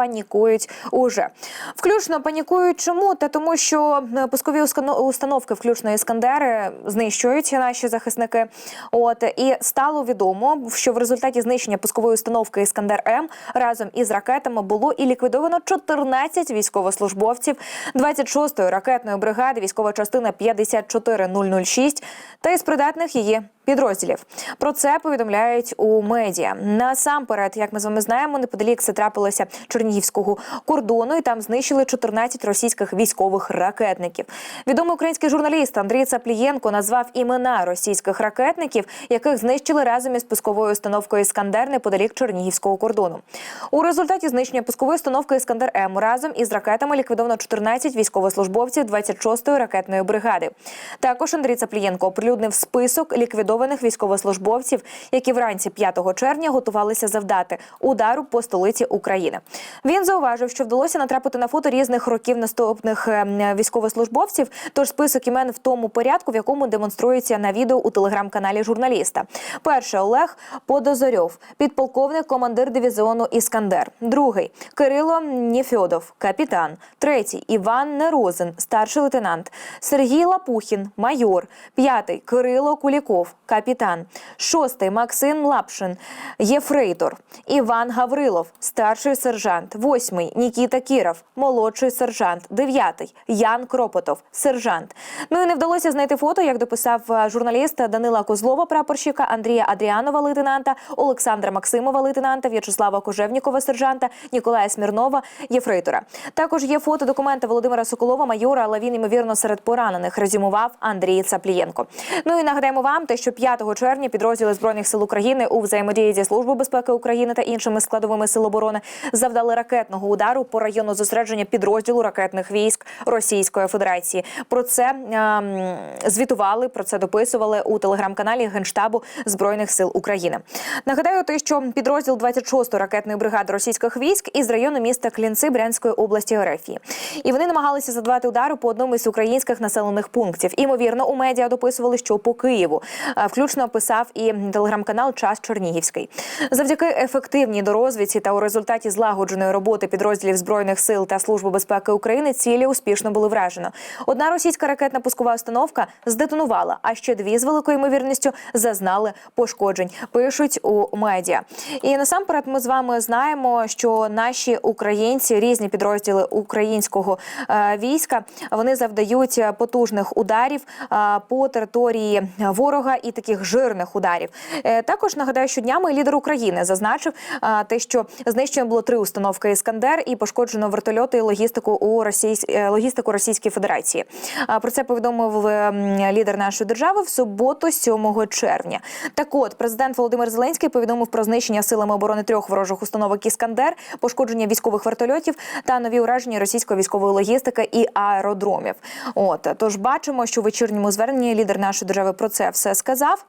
панікують уже. Включно панікують чому? Та тому, що е, пускові установки, включно іскандери, знищують наші захисники. От і стало відомо, що в результаті знищення пускової установки Іскандер М разом із ракетами було і ліквідовано 14 військовослужбовців 26-ї ракетної бригади, військова частина 54006 та із придатних її підрозділів. Про це повідомляють у медіа. Насамперед, як ми з вами знаємо, неподалік це трапилося Чернігівського кордону, і там знищили 14 російських військових ракетників. Відомий український журналіст Андрій Цаплієнко назвав імена російських ракетників, яких знищили разом із пусковою установкою Іскандер неподалік Чернігівського кордону. У результаті знищення пускової установки Іскандер М разом із ракетами ліквідовано 14 військовослужбовців 26-ї ракетної бригади. Також Андрій Цаплієнко оприлюднив список ліквідованих військовослужбовців, які вранці 5 червня готувалися завдати удару по столиці України. Він зауважив, що вдалося натрапити на фото різних років наступних е, військовослужбовців. Тож список імен в тому порядку, в якому демонструється на відео у телеграм-каналі журналіста. Перший Олег Подозорьов, підполковник, командир дивізіону Іскандер. Другий Кирило Нєфьодов, капітан. Третій Іван Нерозин, старший лейтенант. Сергій Лапухін, майор. П'ятий Кирило Куліков, капітан. Шостий Максим Лапшин, єфрейтор. Іван Гаврилов, старший сержант. Восьмий Нікіта Кіров, молодший сержант. Дев'ятий Ян Кропотов, сержант. Ну і не вдалося знайти фото, як дописав е, журналіст Данила Козлова, прапорщика, Андрія Адріанова, лейтенанта, Олександра Максимова, лейтенанта, В'ячеслава Кожевнікова, сержанта, Ніколая Смірнова, єфрейтора. Також є фото документа Володимира Соколова, майора, але він ймовірно серед поранених. Резюмував Андрій Цаплієнко. Ну і нагадаємо вам те, що 5 червня підрозділи збройних сил України у взаємодії зі службою безпеки України та іншими складовими сил оборони завдали ракетного удару по району зосередження підрозділу ракетних військ Російської Федерації. Про це ем, звітували, про це дописували у телеграм-каналі Генштабу збройних сил України. Нагадаю, те, що підрозділ 26-ї ракетної бригади російських військ із району міста Клінци Брянської області РФ. І вони намагалися задавати удару по одному із українських населених пунктів. Імовірно, у медіа дописували, що по Києву Е, включно писав і телеграм-канал Час Чернігівський. Завдяки ефективній дорозвідці та у результаті злагодженої роботи підрозділів збройних сил та служби безпеки України цілі успішно були вражено. Одна російська ракетна пускова установка здетонувала, а ще дві з великою ймовірністю зазнали пошкоджень. Пишуть у медіа. І насамперед, ми з вами знаємо, що наші українці, різні підрозділи українського е, війська, вони завдають потужних ударів е, по території ворога і таких жирних ударів. Е, Також нагадаю, що днями лідер України зазначив те, що знищено було три установки Іскандер і пошкоджено вертольоти і логістику у Російсь... е, логістику Російської Федерації. Про це повідомив е, лідер нашої держави в суботу, 7 червня. Так от президент Володимир Зеленський повідомив про знищення силами оборони трьох ворожих установок Іскандер, пошкодження військових вертольотів та нові ураження російської військової логістики і аеродромів. От тож бачимо, що в вечірньому зверненні лідер нашої держави про це все сказав. прав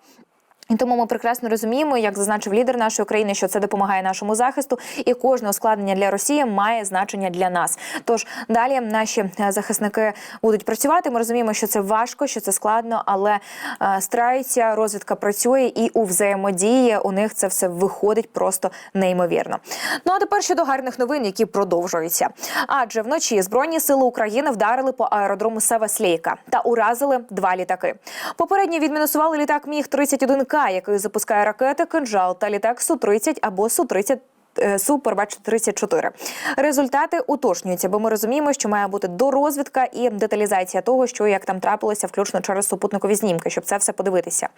І тому ми прекрасно розуміємо, як зазначив лідер нашої країни, що це допомагає нашому захисту, і кожне ускладнення для Росії має значення для нас. Тож далі наші е, захисники будуть працювати. Ми розуміємо, що це важко, що це складно, але е, стараються, розвідка працює і у взаємодії у них це все виходить просто неймовірно. Ну а тепер щодо гарних новин, які продовжуються. Адже вночі збройні сили України вдарили по аеродрому Саваслейка та уразили два літаки. Попередньо відмінусували літак Міг 31 к який запускає ракети кинжал та літак Су 30 або Су 30 е, Су, пробачте, 34. Результати уточнюються, бо ми розуміємо, що має бути дорозвідка і деталізація того, що як там трапилося, включно через супутникові знімки, щоб це все подивитися.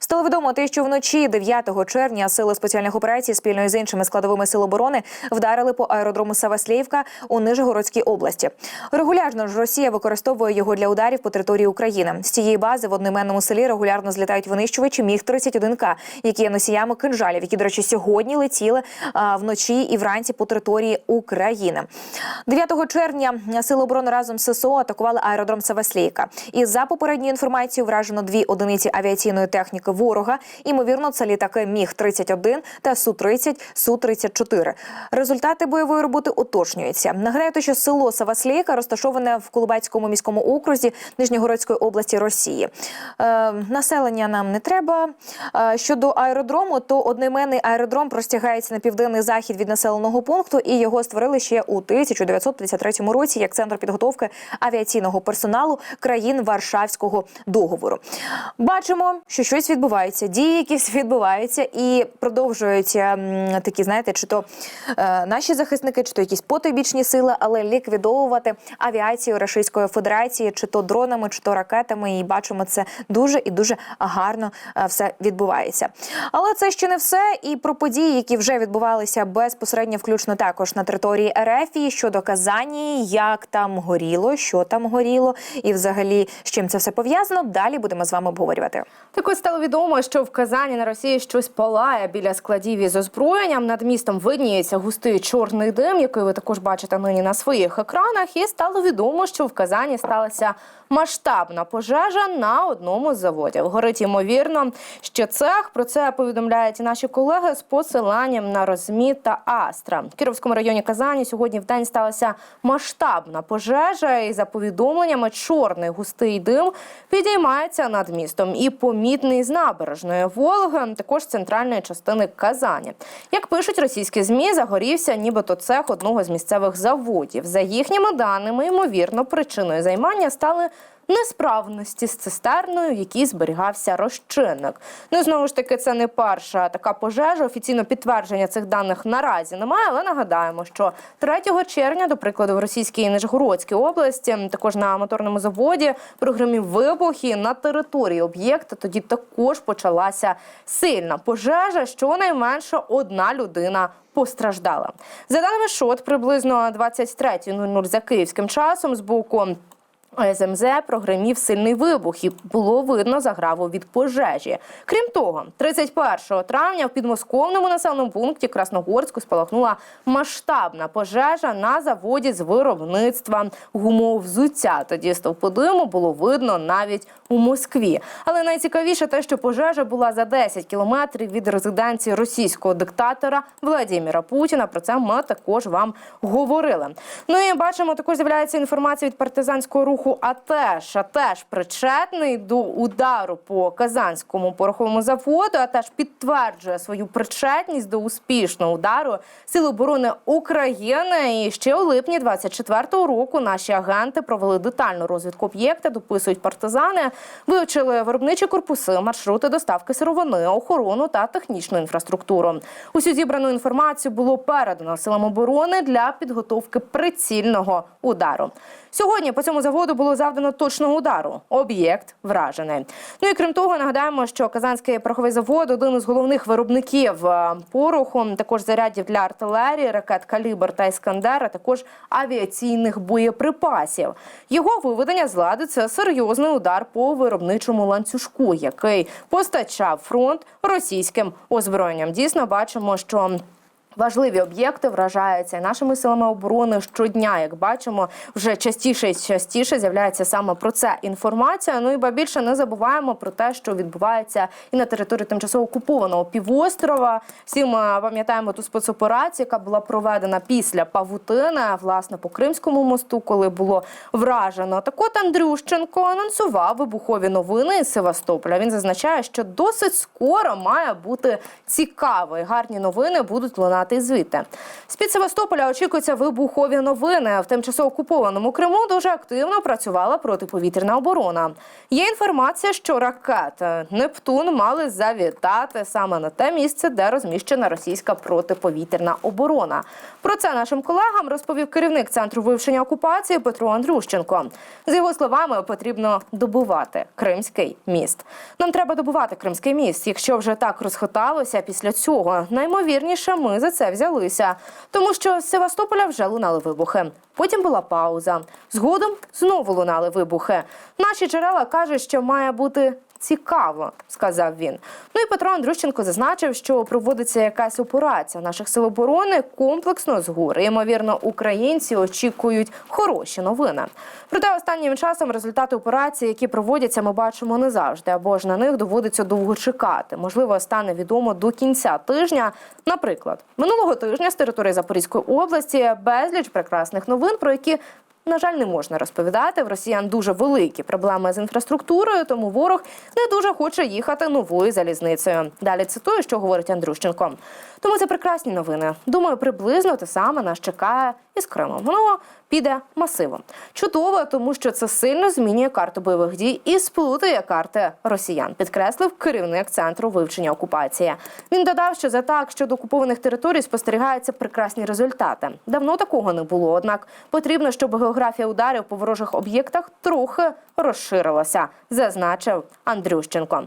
Стало відомо те, що вночі 9 червня сили спеціальних операцій спільно з іншими складовими сил оборони вдарили по аеродрому Саваслєвка у Нижегородській області. Регулярно ж Росія використовує його для ударів по території України. З цієї бази в одноіменному селі регулярно злітають винищувачі Міг 31 к які є носіями кинжалів, які, до речі, сьогодні летіли вночі і вранці по території України. 9 червня сили оборони разом з ССО атакували аеродром Саваслійка. І за попередньою інформацією вражено дві одиниці авіаційної техніки ворога. Імовірно, це літаки Міг 31 та Су 30 Су 34 Результати бойової роботи уточнюються. Нагадаю, що село Саваслійка розташоване в Колубацькому міському окрузі Нижньогородської області Росії. Е, населення нам не треба. Е, щодо аеродрому, то одноіменний аеродром простягається на південний захід від населеного пункту, і його створили ще у 1953 році як центр підготовки авіаційного персоналу країн Варшавського договору. Бачимо, що щось відбувається, дії якісь відбуваються і продовжують такі, знаєте, чи то е, наші захисники, чи то якісь потойбічні сили, але ліквідовувати авіацію Російської Федерації, чи то дронами, чи то ракетами. І бачимо це дуже і дуже гарно е, все відбувається. Але це ще не все. І про події, які вже відбувалися безпосередньо, включно також на території РФ, щодо Казані, як там горіло, що там горіло, і взагалі з чим це все пов'язано. Далі будемо з вами обговорювати. Так ось стало відомо, що в Казані на Росії щось палає біля складів із озброєнням. Над містом видніється густий чорний дим, який ви також бачите нині на своїх екранах. І стало відомо, що в Казані сталася масштабна пожежа на одному з заводів. Горить ймовірно, що цех про це повідомляють і наші колеги з посиланням на Розмі та Астра. В Кіровському районі Казані сьогодні в день сталася масштабна пожежа, і за повідомленнями чорний густий дим підіймається над містом і помітний з набережної Волги, також з центральної частини Казані. Як пишуть російські змі, загорівся нібито цех одного з місцевих заводів. За їхніми даними, ймовірно, причиною займання стали. Несправності з цистерною, в якій зберігався розчинник. Ну знову ж таки, це не перша така пожежа. Офіційно підтвердження цих даних наразі немає. Але нагадаємо, що 3 червня, до прикладу, в російській Нижгородській області, також на моторному заводі, програмів вибух і на території об'єкта тоді також почалася сильна пожежа. Щонайменше одна людина постраждала. За даними ШОТ, приблизно 23.00 за київським часом з боку. СМЗ прогремів сильний вибух і було видно заграву від пожежі. Крім того, 31 травня в підмосковному населеному пункті Красногорську спалахнула масштабна пожежа на заводі з виробництва гумовзуття. Тоді стовпу диму було видно навіть у Москві. Але найцікавіше те, що пожежа була за 10 кілометрів від резиденції російського диктатора Владимира Путіна. Про це ми також вам говорили. Ну і бачимо, також з'являється інформація від партизанського руху АТЕШ. АТЕШ причетний до удару по казанському пороховому заводу. АТЕШ підтверджує свою причетність до успішного удару Сил оборони України. І ще у липні 24-го року наші агенти провели детальну розвідку об'єкта. Дописують партизани, вивчили виробничі корпуси, маршрути доставки сировини, охорону та технічну інфраструктуру. Усю зібрану інформацію було передано силам оборони для підготовки прицільного удару. Сьогодні по цьому заводу було завдано точного удару. Об'єкт вражений. Ну і крім того, нагадаємо, що Казанський пороховий завод один із головних виробників е, пороху, також зарядів для артилерії, ракет Калібр та Іскандер, а також авіаційних боєприпасів. Його виведення з лади це серйозний удар по виробничому ланцюжку, який постачав фронт російським озброєнням. Дійсно, бачимо, що. Важливі об'єкти вражаються нашими силами оборони щодня. Як бачимо, вже частіше і частіше з'являється саме про це інформація. Ну і ба більше не забуваємо про те, що відбувається і на території тимчасово окупованого півострова. Всі ми пам'ятаємо ту спецоперацію, яка була проведена після Павутини, власне по Кримському мосту, коли було вражено. Так от Андрющенко анонсував вибухові новини із Севастополя. Він зазначає, що досить скоро має бути цікаво. І гарні новини будуть лунати звідти. З-під Севастополя очікуються вибухові новини. В тимчасово окупованому Криму дуже активно працювала протиповітряна оборона. Є інформація, що ракети Нептун мали завітати саме на те місце, де розміщена російська протиповітряна оборона. Про це нашим колегам розповів керівник центру вивчення окупації Петро Андрющенко. З його словами, потрібно добувати Кримський міст. Нам треба добувати Кримський міст. Якщо вже так розхиталося після цього, наймовірніше, ми за взялися, тому що з Севастополя вже лунали вибухи. Потім була пауза. Згодом знову лунали вибухи. Наші джерела кажуть, що має бути. Цікаво, сказав він. Ну і Петро Андрющенко зазначив, що проводиться якась операція наших сил оборони комплексно з гори. Ймовірно, українці очікують хороші новини. Проте останнім часом результати операції, які проводяться, ми бачимо не завжди, або ж на них доводиться довго чекати. Можливо, стане відомо до кінця тижня. Наприклад, минулого тижня з території Запорізької області безліч прекрасних новин, про які на жаль, не можна розповідати. В росіян дуже великі проблеми з інфраструктурою, тому ворог не дуже хоче їхати новою залізницею. Далі цитую, що говорить Андрющенко. Тому це прекрасні новини. Думаю, приблизно те саме нас чекає із Кримом. Воно піде масивом. Чудово, тому що це сильно змінює карту бойових дій і сплутує карти росіян, підкреслив керівник центру вивчення окупації. Він додав, що за так щодо окупованих територій спостерігаються прекрасні результати. Давно такого не було. Однак потрібно, щоб географія ударів по ворожих об'єктах трохи розширилася, зазначив Андрющенко.